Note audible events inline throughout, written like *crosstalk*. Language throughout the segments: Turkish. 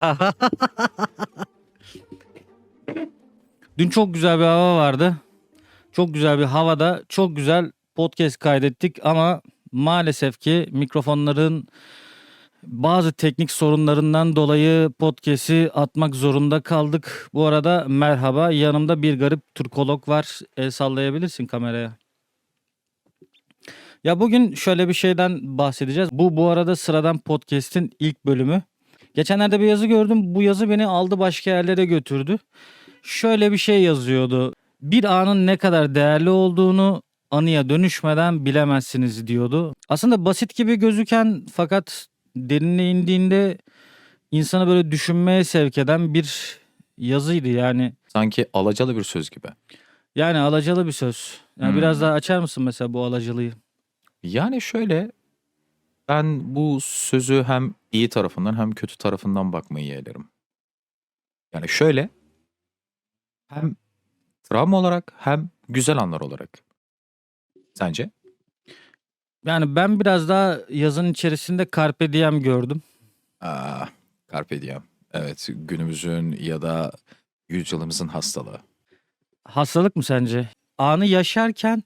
*laughs* Dün çok güzel bir hava vardı. Çok güzel bir havada çok güzel podcast kaydettik ama maalesef ki mikrofonların bazı teknik sorunlarından dolayı podcast'i atmak zorunda kaldık. Bu arada merhaba yanımda bir garip Türkolog var. El sallayabilirsin kameraya. Ya bugün şöyle bir şeyden bahsedeceğiz. Bu bu arada sıradan podcast'in ilk bölümü. Geçenlerde bir yazı gördüm. Bu yazı beni aldı başka yerlere götürdü. Şöyle bir şey yazıyordu. Bir anın ne kadar değerli olduğunu anıya dönüşmeden bilemezsiniz diyordu. Aslında basit gibi gözüken fakat derinine indiğinde insanı böyle düşünmeye sevk eden bir yazıydı yani. Sanki alacalı bir söz gibi. Yani alacalı bir söz. Yani Hmm. biraz daha açar mısın mesela bu alacalıyı? Yani şöyle ben bu sözü hem iyi tarafından hem kötü tarafından bakmayı yeğlerim. Yani şöyle hem travma olarak hem güzel anlar olarak. Sence? Yani ben biraz daha yazın içerisinde Carpe Diem gördüm. Aa, Carpe diem. Evet günümüzün ya da yüzyılımızın hastalığı. Hastalık mı sence? Anı yaşarken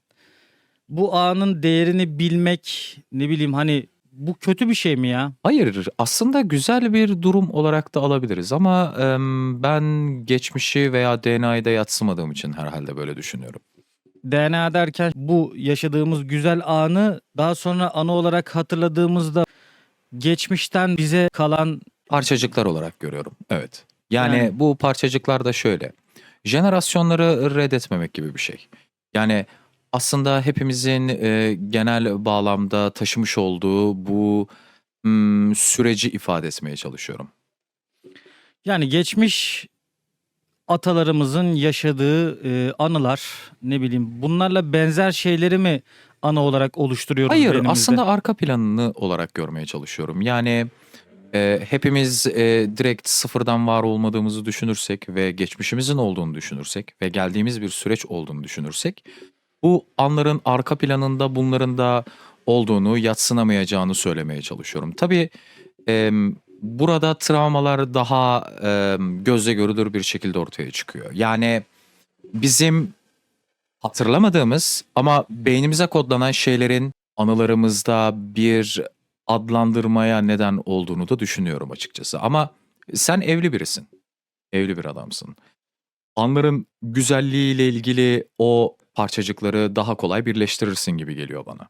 bu anın değerini bilmek ne bileyim hani bu kötü bir şey mi ya? Hayır, aslında güzel bir durum olarak da alabiliriz ama em, ben geçmişi veya DNA'yı da yatsımadığım için herhalde böyle düşünüyorum. DNA derken bu yaşadığımız güzel anı daha sonra anı olarak hatırladığımızda geçmişten bize kalan Parçacıklar olarak görüyorum. Evet. Yani, Yani- bu parçacıklar da şöyle. Jenerasyonları reddetmemek gibi bir şey. Yani aslında hepimizin e, genel bağlamda taşımış olduğu bu hmm, süreci ifade etmeye çalışıyorum. yani geçmiş atalarımızın yaşadığı e, anılar ne bileyim bunlarla benzer şeyleri mi ana olarak oluşturuyoruz Hayır, beynimizde? aslında arka planını olarak görmeye çalışıyorum. Yani e, hepimiz e, direkt sıfırdan var olmadığımızı düşünürsek ve geçmişimizin olduğunu düşünürsek ve geldiğimiz bir süreç olduğunu düşünürsek bu anların arka planında bunların da olduğunu, yatsınamayacağını söylemeye çalışıyorum. Tabii e, burada travmalar daha e, gözle görülür bir şekilde ortaya çıkıyor. Yani bizim hatırlamadığımız ama beynimize kodlanan şeylerin anılarımızda bir adlandırmaya neden olduğunu da düşünüyorum açıkçası. Ama sen evli birisin. Evli bir adamsın. Anların güzelliğiyle ilgili o parçacıkları daha kolay birleştirirsin gibi geliyor bana.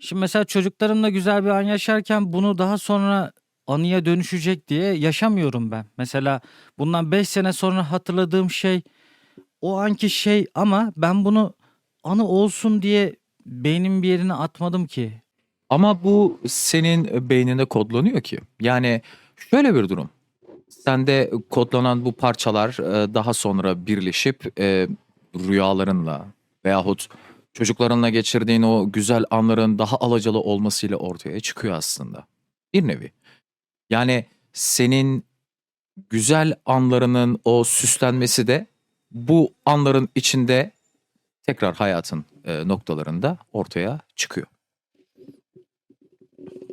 Şimdi mesela çocuklarımla güzel bir an yaşarken bunu daha sonra anıya dönüşecek diye yaşamıyorum ben. Mesela bundan 5 sene sonra hatırladığım şey o anki şey ama ben bunu anı olsun diye beynim bir yerine atmadım ki. Ama bu senin beyninde kodlanıyor ki. Yani şöyle bir durum. Sende kodlanan bu parçalar e, daha sonra birleşip e, rüyalarınla veyahut çocuklarınla geçirdiğin o güzel anların daha alacalı olmasıyla ortaya çıkıyor aslında. Bir nevi. Yani senin güzel anlarının o süslenmesi de bu anların içinde tekrar hayatın e, noktalarında ortaya çıkıyor.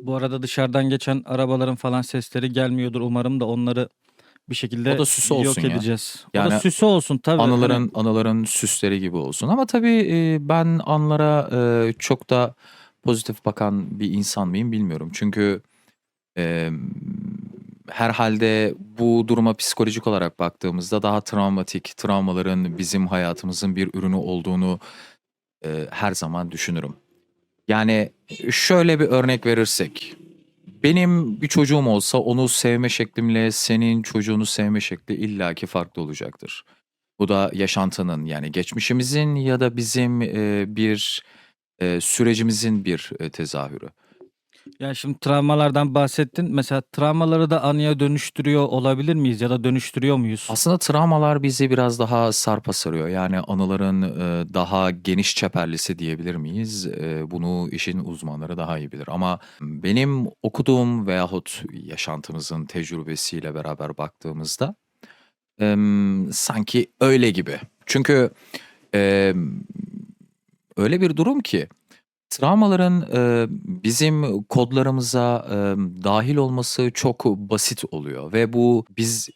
Bu arada dışarıdan geçen arabaların falan sesleri gelmiyordur umarım da onları bir şekilde O da süsü yok olsun ya. edeceğiz. o da Yani süsü olsun tabii. Hani Anıların anıların süsleri gibi olsun. Ama tabii e, ben anlara e, çok da pozitif bakan bir insan mıyım bilmiyorum. Çünkü e, herhalde bu duruma psikolojik olarak baktığımızda daha travmatik, travmaların bizim hayatımızın bir ürünü olduğunu e, her zaman düşünürüm. Yani şöyle bir örnek verirsek, benim bir çocuğum olsa onu sevme şeklimle senin çocuğunu sevme şekli illaki farklı olacaktır. Bu da yaşantının yani geçmişimizin ya da bizim e, bir e, sürecimizin bir e, tezahürü. Ya şimdi travmalardan bahsettin. Mesela travmaları da anıya dönüştürüyor olabilir miyiz ya da dönüştürüyor muyuz? Aslında travmalar bizi biraz daha sarpa sarıyor. Yani anıların e, daha geniş çeperlisi diyebilir miyiz? E, bunu işin uzmanları daha iyi bilir. Ama benim okuduğum veyahut yaşantımızın tecrübesiyle beraber baktığımızda sanki öyle gibi. Çünkü öyle bir durum ki Travmaların, eee, bizim kodlarımıza, emm, dâhil olması çok basit oluyor ve bu biz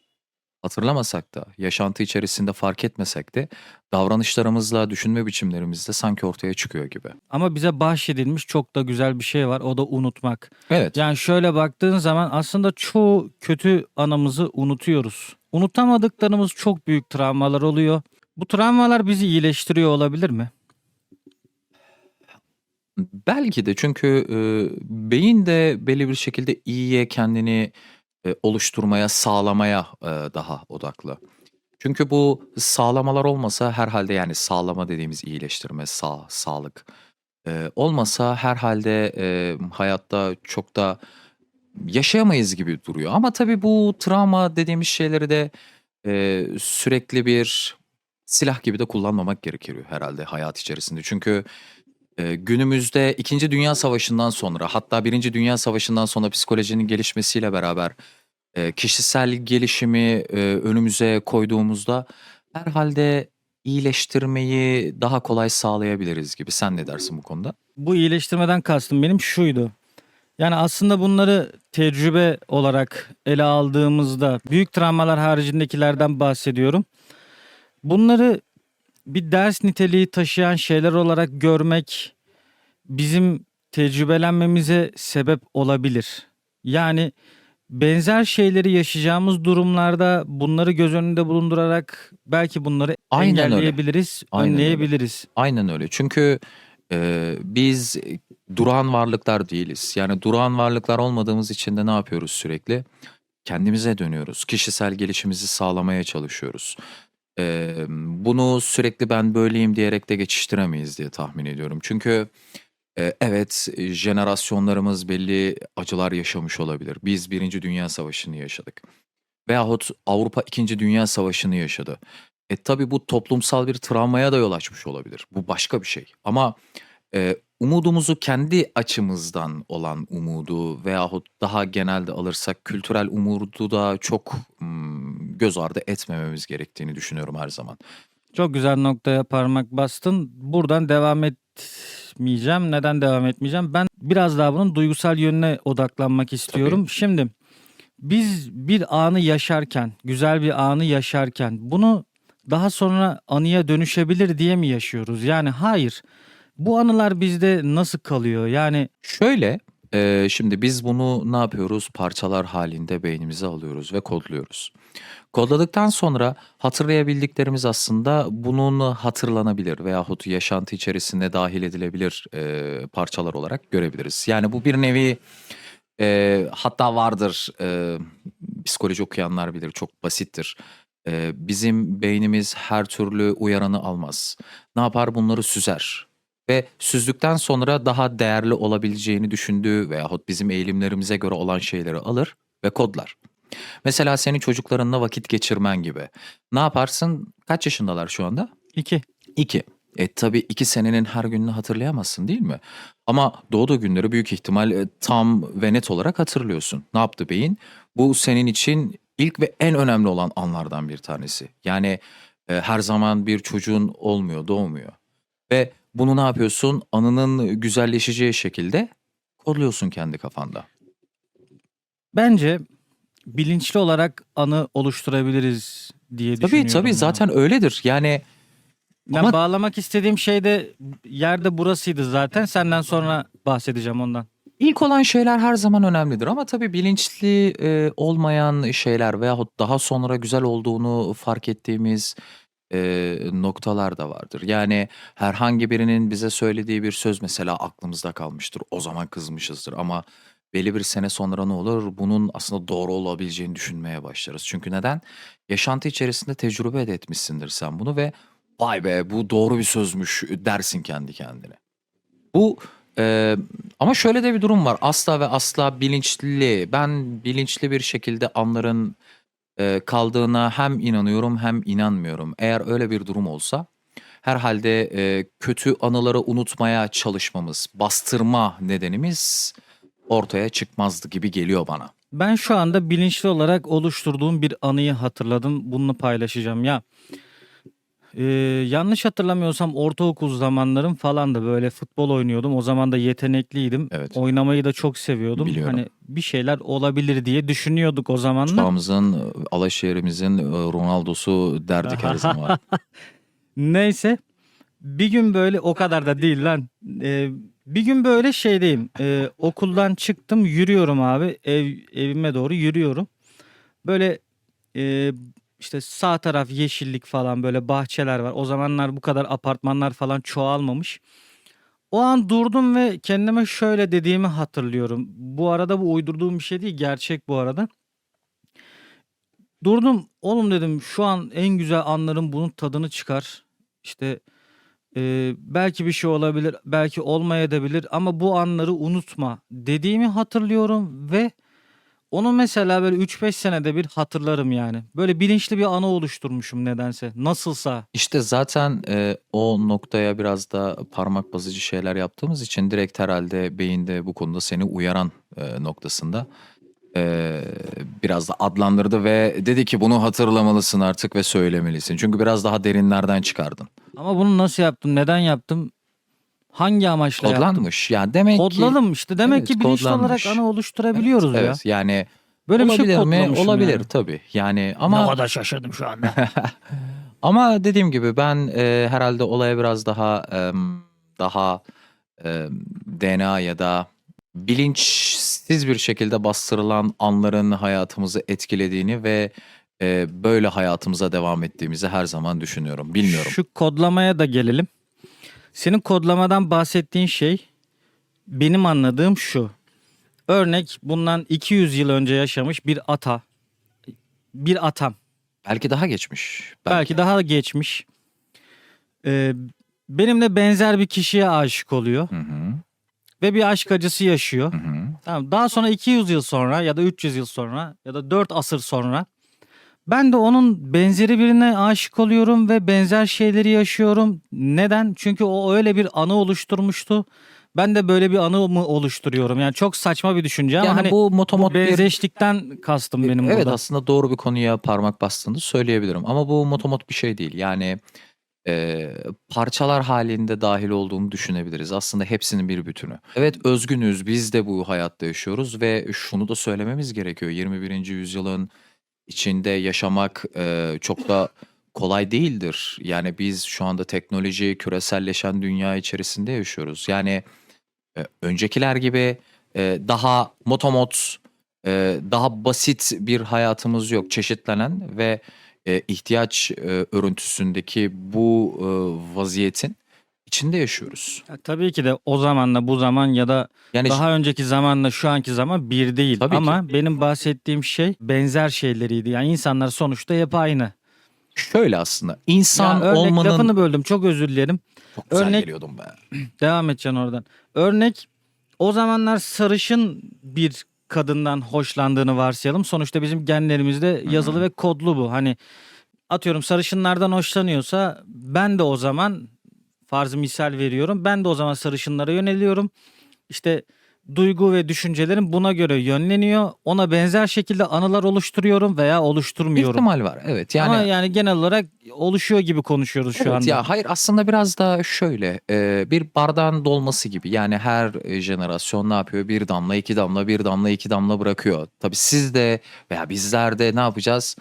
hatırlamasak da, yaşantı içerisinde fark etmesek de davranışlarımızla, düşünme biçimlerimizde sanki ortaya çıkıyor gibi. Ama bize bahşedilmiş çok da güzel bir şey var. O da unutmak. Evet. Yani şöyle baktığın zaman aslında çoğu kötü anımızı unutuyoruz. Unutamadıklarımız çok büyük travmalar oluyor. Bu travmalar bizi iyileştiriyor olabilir mi? Belki de çünkü, eee, beyin de belli bir şekilde iyiye kendini, eee, oluşturmaya, sağlamaya, eee, daha odaklı. Çünkü bu sağlamalar olmasa herhâlde yani sağlama dediğimiz iyileştirme, sağ sağlık, eee, olmasa herhâlde, emm, hayatta çok da yaşayamayız gibi duruyor. Ama tabii bu travma dediğimiz şeyleri de, eee, sürekli bir silah gibi de kullanmamak gerekiyor herhâlde hayat içerisinde. Çünkü, eee, günümüzde 2. Dünya Savaşı'ndan sonra hatta 1. Dünya Savaşı'ndan sonra psikolojinin gelişmesiyle beraber, eee, kişisel gelişimi, eee, önümüze koyduğumuzda herhâlde iyileştirmeyi daha kolay sağlayabiliriz gibi. Sen ne dersin bu konuda? Bu iyileştirmeden kastım benim şuydu. Yani aslında bunları tecrübe olarak ele aldığımızda büyük travmalar haricindekilerden bahsediyorum. Bunları bir ders niteliği taşıyan şeyler olarak görmek bizim tecrübelenmemize sebep olabilir. Yani benzer şeyleri yaşayacağımız durumlarda bunları göz önünde bulundurarak belki bunları Aynen öyle. engelleyebiliriz, Aynen öyle. önleyebiliriz. Aynen öyle. Çünkü, eee, biz durağan varlıklar değiliz. Yani durağan varlıklar olmadığımız için de ne yapıyoruz sürekli? Kendimize dönüyoruz. Kişisel gelişimimizi sağlamaya çalışıyoruz. Emm, bunu sürekli ben böyleyim diyerek de geçiştiremeyiz diye tahmin ediyorum. Çünkü, eee, evet, jenerasyonlarımız belli acılar yaşamış olabilir. Biz 1. Dünya Savaşı'nı yaşadık veyahut Avrupa 2. Dünya Savaşı'nı yaşadı. E, tabii bu toplumsal bir travmaya da yol açmış olabilir. Bu başka bir şey. Ama, eee, umudumuzu kendi açımızdan olan umudu veyahut daha genelde alırsak kültürel umudu da çok, ımm, göz ardı etmememiz gerektiğini düşünüyorum her zaman. Çok güzel noktaya parmak bastın. Buradan devam etmeyeceğim. Neden devam etmeyeceğim? Ben biraz daha bunun duygusal yönüne odaklanmak istiyorum. Şimdi biz bir anı yaşarken, güzel bir anı yaşarken bunu daha sonra anıya dönüşebilir diye mi yaşıyoruz? Yani hayır. Bu anılar bizde nasıl kalıyor? Yani Şöyle, eee, şimdi biz bunu ne yapıyoruz? Parçalar halinde beynimize alıyoruz ve kodluyoruz. Kodladıktan sonra hatırlayabildiklerimiz aslında bunun hatırlanabilir veyahut yaşantı içerisine dâhil edilebilir, eee, parçalar olarak görebiliriz. Yani bu bir nevi, eee, hatta vardır, eee, psikoloji okuyanlar bilir, çok basittir. Eee, bizim beynimiz her türlü uyaranı almaz. Ne yapar? Bunları süzer ve süzdükten sonra daha değerli olabileceğini düşündüğü veyahut bizim eğilimlerimize göre olan şeyleri alır ve kodlar. Mesela senin çocuklarınla vakit geçirmen gibi. Ne yaparsın? Kaç yaşındalar şu anda? iki. 2. E tabii 2 senenin her gününü hatırlayamazsın değil mi? Ama doğduğu günleri büyük ihtimal e, tam ve net olarak hatırlıyorsun. Ne yaptı beyin? Bu senin için ilk ve en önemli olan anlardan bir tanesi. Yani e, her zaman bir çocuğun olmuyor, doğmuyor. Ve bunu ne yapıyorsun? Anının güzelleşeceği şekilde kodluyorsun kendi kafanda. Bence bilinçli olarak anı oluşturabiliriz diye Tabii düşünüyorum. tabii ya. zaten öyledir. Yani Ya Ama- bağlamak istediğim şey de yerde burasıydı zaten. Senden sonra bahsedeceğim ondan. İlk olan şeyler her zaman önemlidir ama tabii bilinçli, eee, olmayan şeyler veyahut daha sonra güzel olduğunu fark ettiğimiz, eee, noktalar da vardır. Yani herhangi birinin bize söylediği bir söz mesela aklımızda kalmıştır. O zaman kızmışızdır ama belli bir sene sonra ne olur? Bunun aslında doğru olabileceğini düşünmeye başlarız. Çünkü neden? Yaşantı içerisinde tecrübe de etmişsindir sen bunu ve "Vay be, bu doğru bir sözmüş." dersin kendi kendine. Bu, eee, ama şöyle de bir durum var. Asla ve asla bilinçli, ben bilinçli bir şekilde anların, eee, kaldığına hem inanıyorum hem inanmıyorum. Eğer öyle bir durum olsa herhâlde, eee, kötü anıları unutmaya çalışmamız, bastırma nedenimiz ortaya çıkmazdı gibi geliyor bana. Ben şu anda bilinçli olarak oluşturduğum bir anıyı hatırladım. Bunu paylaşacağım. Ya Ee, yanlış hatırlamıyorsam ortaokul zamanlarım falan da böyle futbol oynuyordum. O zaman da yetenekliydim. Evet. Oynamayı da çok seviyordum. Biliyorum. Hani bir şeyler olabilir diye düşünüyorduk o zamanlar. Çağımızın, Alaşehir'imizin e, Ronaldo'su derdik her zaman. *laughs* Neyse bir gün böyle o kadar da değil lan. Ee, bir gün böyle şeydeyim. Ee, okuldan çıktım yürüyorum abi. Ev evime doğru yürüyorum. Böyle e, işte sağ taraf yeşillik falan böyle bahçeler var. O zamanlar bu kadar apartmanlar falan çoğalmamış. O an durdum ve kendime şöyle dediğimi hatırlıyorum. Bu arada bu uydurduğum bir şey değil, gerçek bu arada. Durdum, oğlum dedim şu an en güzel anların bunun tadını çıkar. İşte e, belki bir şey olabilir, belki olmayabilir ama bu anları unutma dediğimi hatırlıyorum ve onu mesela böyle 3-5 senede bir hatırlarım yani. Böyle bilinçli bir anı oluşturmuşum nedense. Nasılsa. İşte zaten e, o noktaya biraz da parmak basıcı şeyler yaptığımız için direkt herhalde beyinde bu konuda seni uyaran e, noktasında e, biraz da adlandırdı ve dedi ki bunu hatırlamalısın artık ve söylemelisin. Çünkü biraz daha derinlerden çıkardın. Ama bunu nasıl yaptım? Neden yaptım? Hangi amaçla yaptım? Kodlanmış. Yani demek ki Kodladım işte. Demek Evet, ki bilinçli olarak kodlanmış. ana oluşturabiliyoruz ya. evet yani Böyle bir olabilir şey mi? kodlamışım Olabilir yani. tabii. Yani ama kadar şaşırdım şu anda. *laughs* Ama dediğim gibi ben e, herhalde olaya biraz daha em, daha em, DNA ya da bilinçsiz bir şekilde bastırılan anların hayatımızı etkilediğini ve e, böyle hayatımıza devam ettiğimizi her zaman düşünüyorum. Bilmiyorum. Şu kodlamaya da gelelim. Senin kodlamadan bahsettiğin şey benim anladığım şu. Örnek bundan 200 yıl önce yaşamış bir ata. Bir atam. Belki daha geçmiş. Belki, daha geçmiş. Ee, benimle benzer bir kişiye aşık oluyor. Hı hı, Ve bir aşk acısı yaşıyor. hı hı. Tamam. Daha sonra 200 yıl sonra ya da 300 yıl sonra ya da 4 asır sonra ben de onun benzeri birine aşık oluyorum ve benzer şeyleri yaşıyorum. Neden? Çünkü o öyle bir anı oluşturmuştu. Ben de böyle bir anı mı oluşturuyorum? Yani çok saçma bir düşünce ama Yani hani bu bu motomot bir benzeşlikten kastım benim evet burada. aslında doğru bir konuya parmak bastığını söyleyebilirim. Ama bu motomot bir şey değil. Yani e, parçalar halinde dahil olduğunu düşünebiliriz. Aslında hepsinin bir bütünü. Evet özgünüz biz de bu hayatta yaşıyoruz ve şunu da söylememiz gerekiyor. 21. yüzyılın içinde yaşamak e, çok da kolay değildir. Yani biz şu anda teknoloji küreselleşen dünya içerisinde yaşıyoruz. Yani e, öncekiler gibi e, daha motomot e, daha basit bir hayatımız yok. Çeşitlenen ve e, ihtiyaç e, örüntüsündeki bu e, vaziyetin içinde yaşıyoruz. Ya tabii ki de o zamanla bu zaman ya da Yani daha önceki zamanla şu anki zaman bir değil. Tabii ama benim bahsettiğim şey benzer şeyleriydi. Yani insanlar sonuçta hep aynı. şöyle aslında insan ya örnek olmanın lafını böldüm çok özür dilerim. çok güzel örnek- geliyordum be. *clears throat* Devam edeceksin oradan. Örnek o zamanlar sarışın bir kadından hoşlandığını varsayalım. Sonuçta bizim genlerimizde yazılı ve kodlu bu. Hani atıyorum sarışınlardan hoşlanıyorsa ben de o zaman farzı misal veriyorum. Ben de o zaman sarışınlara yöneliyorum. İşte duygu ve düşüncelerim buna göre yönleniyor. Ona benzer şekilde anılar oluşturuyorum veya oluşturmuyorum. İhtimal var evet yani. Ama yani genel olarak oluşuyor gibi konuşuyoruz şu Evet anda. ya hayır aslında biraz da şöyle e, bir bardağın dolması gibi yani her e, jenerasyon ne yapıyor bir damla iki damla bir damla iki damla bırakıyor. Tabii siz de veya bizler de ne yapacağız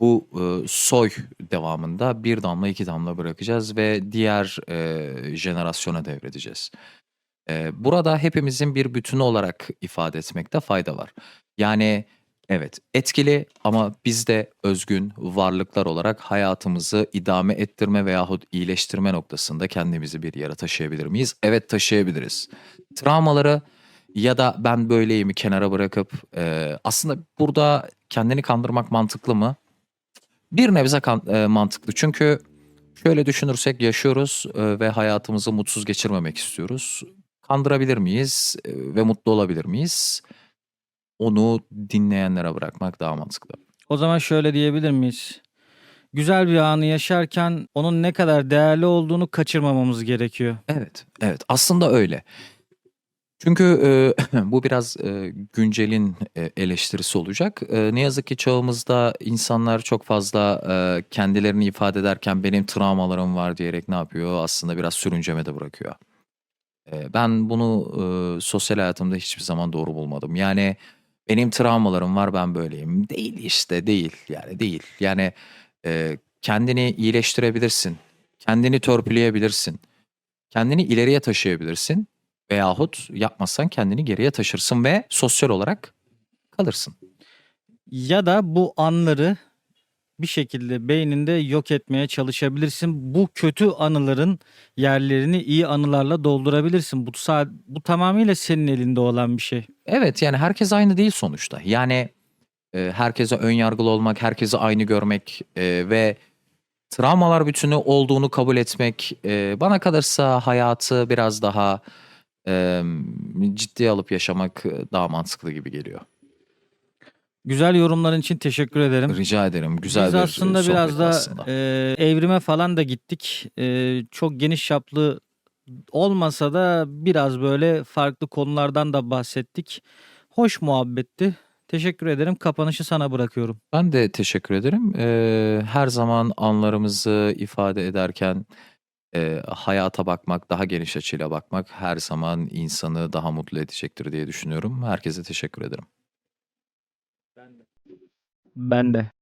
bu e, soy devamında bir damla iki damla bırakacağız ve diğer e, jenerasyona devredeceğiz. E, burada hepimizin bir bütünü olarak ifade etmekte fayda var. Yani Evet, etkili ama biz de özgün varlıklar olarak hayatımızı idame ettirme veyahut iyileştirme noktasında kendimizi bir yere taşıyabilir miyiz? Evet taşıyabiliriz. Travmaları ya da ben böyleyimi kenara bırakıp e, aslında burada kendini kandırmak mantıklı mı? Bir nebze kan- e, mantıklı çünkü şöyle düşünürsek yaşıyoruz e, ve hayatımızı mutsuz geçirmemek istiyoruz. Kandırabilir miyiz e, ve mutlu olabilir miyiz? Onu dinleyenlere bırakmak daha mantıklı. O zaman şöyle diyebilir miyiz? Güzel bir anı yaşarken onun ne kadar değerli olduğunu kaçırmamamız gerekiyor. Evet, evet. Aslında öyle. Çünkü e, *clears throat* bu biraz e, güncelin e, eleştirisi olacak. E, ne yazık ki çağımızda insanlar çok fazla e, kendilerini ifade ederken benim travmalarım var diyerek ne yapıyor? Aslında biraz sürüncemede bırakıyor. E, ben bunu e, sosyal hayatımda hiçbir zaman doğru bulmadım. Yani benim travmalarım var ben böyleyim. Değil işte değil yani değil. Yani e, kendini iyileştirebilirsin. Kendini törpüleyebilirsin. Kendini ileriye taşıyabilirsin. Veyahut yapmazsan kendini geriye taşırsın ve sosyal olarak kalırsın. Ya da bu anları bir şekilde beyninde yok etmeye çalışabilirsin. Bu kötü anıların yerlerini iyi anılarla doldurabilirsin. Bu, bu tamamıyla senin elinde olan bir şey. Evet yani herkes aynı değil sonuçta. Yani e, herkese ön yargılı olmak, herkesi aynı görmek e, ve travmalar bütünü olduğunu kabul etmek e, bana kalırsa hayatı biraz daha e, ciddiye alıp yaşamak daha mantıklı gibi geliyor. Güzel yorumların için teşekkür ederim. Rica ederim. Güzel Biz bir aslında biraz da aslında. e, evrime falan da gittik. E, çok geniş çaplı olmasa da biraz böyle farklı konulardan da bahsettik. Hoş muhabbetti. Teşekkür ederim. Kapanışı sana bırakıyorum. Ben de teşekkür ederim. Ee, her zaman anlarımızı ifade ederken e, hayata bakmak, daha geniş açıyla bakmak her zaman insanı daha mutlu edecektir diye düşünüyorum. Herkese teşekkür ederim. Ben de.